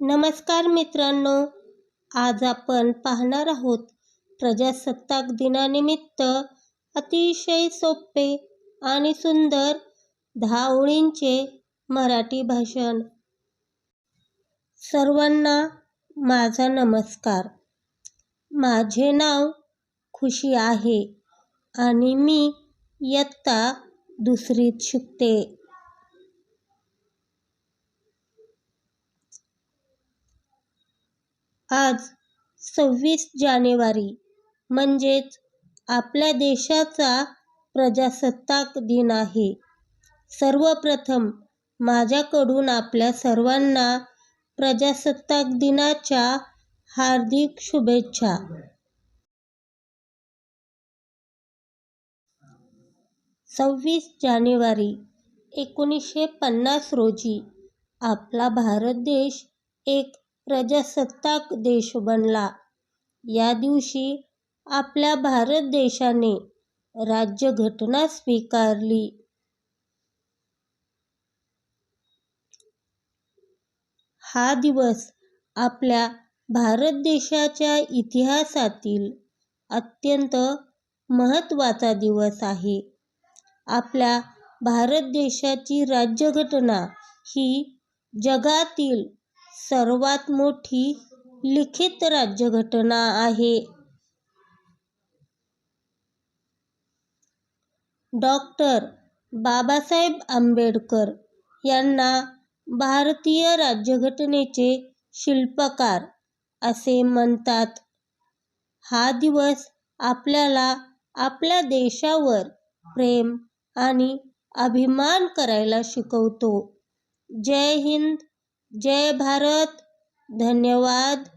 नमस्कार मित्रांनो आज आपण पाहणार आहोत प्रजासत्ताक दिनानिमित्त अतिशय सोपे आणि सुंदर दहा ओळींचे मराठी भाषण. सर्वांना माझा नमस्कार. माझे नाव खुशी आहे आणि मी इयत्ता दुसरीत शिकते. आज सव्वीस जानेवारी म्हणजेच आपल्या देशाचा प्रजासत्ताक दिन आहे. सर्वप्रथम माझ्याकडून आपल्या सर्वांना प्रजासत्ताक दिनाच्या हार्दिक शुभेच्छा. सव्वीस जानेवारी एकोणीसशे पन्नास रोजी आपला भारत देश एक प्रजासत्ताक देश बनला. या दिवशी आपल्या भारत देशाने राज्यघटना स्वीकारली. हा दिवस आपल्या भारत देशाच्या इतिहासातील अत्यंत महत्त्वाचा दिवस आहे. आपल्या भारत देशाची राज्यघटना ही जगातील सर्वात मोठी लिखित राज्यघटना आहे. डॉक्टर बाबासाहेब आंबेडकर यांना भारतीय राज्यघटनेचे शिल्पकार असे म्हणतात. हा दिवस आपल्याला आपल्या देशावर प्रेम आणि अभिमान करायला शिकवतो. जय हिंद. जय भारत. धन्यवाद.